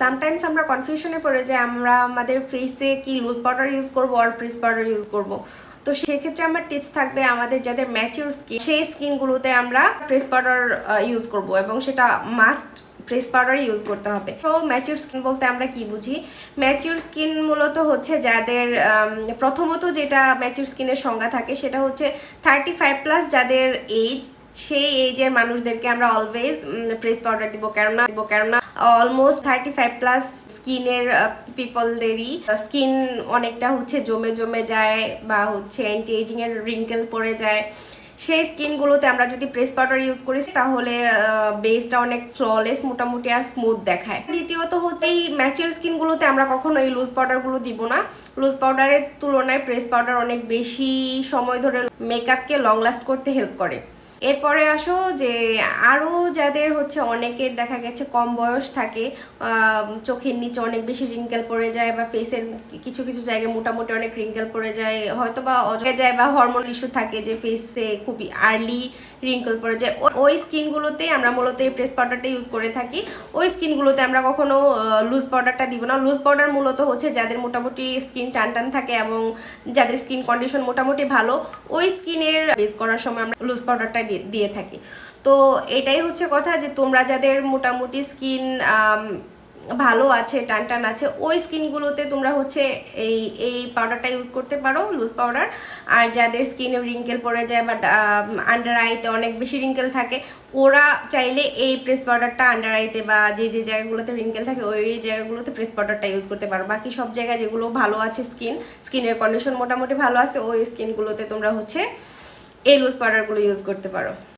Sometimes আমরা কনফিউশনে পড়ে যাই, আমরা আমাদের ফেসে কি লুজ পাউডার ইউজ করব আর প্রেস পাউডার ইউজ করব। তো সেক্ষেত্রে আমার টিপস থাকবে আমাদের যাদের ম্যাচিউর স্কিন সেই স্কিনগুলোতে আমরা প্রেস পাউডার ইউজ করব এবং সেটা মাস্ট প্রেস পাউডার ইউজ করতে হবে। তো ম্যাচিউর স্কিন বলতে আমরা কি বুঝি? ম্যাচিউর স্কিন মূলত হচ্ছে যাদের প্রথমত যেটা ম্যাচিউর স্কিনের সংজ্ঞা থাকে সেটা হচ্ছে থার্টি ফাইভ প্লাস যাদের এজ সেই এজের মানুষদেরকে আমরা অলওয়েজ প্রেস পাউডার দিব। কেননা দিব কেননা অলমোস্ট থার্টি ফাইভ প্লাস স্কিনের পিপলদেরই স্কিন অনেকটা হচ্ছে জমে জমে যায় বা হচ্ছে অ্যান্টি এজিং এর রিঙ্কেল পড়ে যায়। সেই স্কিনগুলোতে আমরা যদি প্রেস পাউডার ইউজ করি, তাহলে বেসটা অনেক ফ্ললেস মোটামুটি আর স্মুথ দেখায়। দ্বিতীয়ত হচ্ছে এই ম্যাচিউর স্কিনগুলোতে আমরা কখনো এই লুজ পাউডারগুলো দিব না। লুজ পাউডারের তুলনায় প্রেস পাউডার অনেক বেশি সময় ধরে মেকআপকে লং লাস্ট করতে হেল্প করে। এরপরে আসো যে আরও যাদের হচ্ছে অনেকের দেখা গেছে কম বয়স থাকে চোখের নিচে অনেক বেশি রিঙ্কেল পড়ে যায় বা ফেসের কিছু কিছু জায়গায় মোটামুটি অনেক রিঙ্কেল পড়ে যায় হয়তো বা অজয় যায় বা হরমোন ইস্যু থাকে যে ফেসে খুবই আর্লি রিঙ্কেল পড়ে যায়। ওই স্কিনগুলোতে আমরা মূলত এই প্রেস পাউডারটা ইউজ করে থাকি। ওই স্কিনগুলোতে আমরা কখনো লুজ পাউডারটা দিব না। লুজ পাউডার মূলত হচ্ছে যাদের মোটামুটি স্কিন টান টান থাকে এবং যাদের স্কিন কন্ডিশন মোটামুটি ভালো, ওই স্কিনের বেস করার সময় আমরা লুজ পাউডারটা দিয়ে- দিয়ে থাকি। তো এটাই হচ্ছে কথা যে তোমরা যাদের মোটামুটি স্কিন ভালো আছে টান টান আছে, ওই স্কিনগুলোতে তোমরা হচ্ছে এই এই পাউডারটা ইউজ করতে পারো লুজ পাউডার আর যাদের স্কিনে রিঙ্কেল পড়ে যায় বা আন্ডার আইতে অনেক বেশি রিঙ্কেল থাকে, ওরা চাইলে এই প্রেস পাউডারটা আন্ডার আইতে বা যে যে জায়গাগুলোতে রিঙ্কেল থাকে, ওই ওই জায়গাগুলোতে প্রেস পাউডারটা ইউজ করতে পারো। বাকি সব জায়গায় যেগুলো ভালো আছে স্কিন স্কিনের কন্ডিশন মোটামুটি ভালো আছে, ওই স্কিনগুলোতে তোমরা হচ্ছে এই লুজ পাউডারগুলো ইউজ করতে পারো।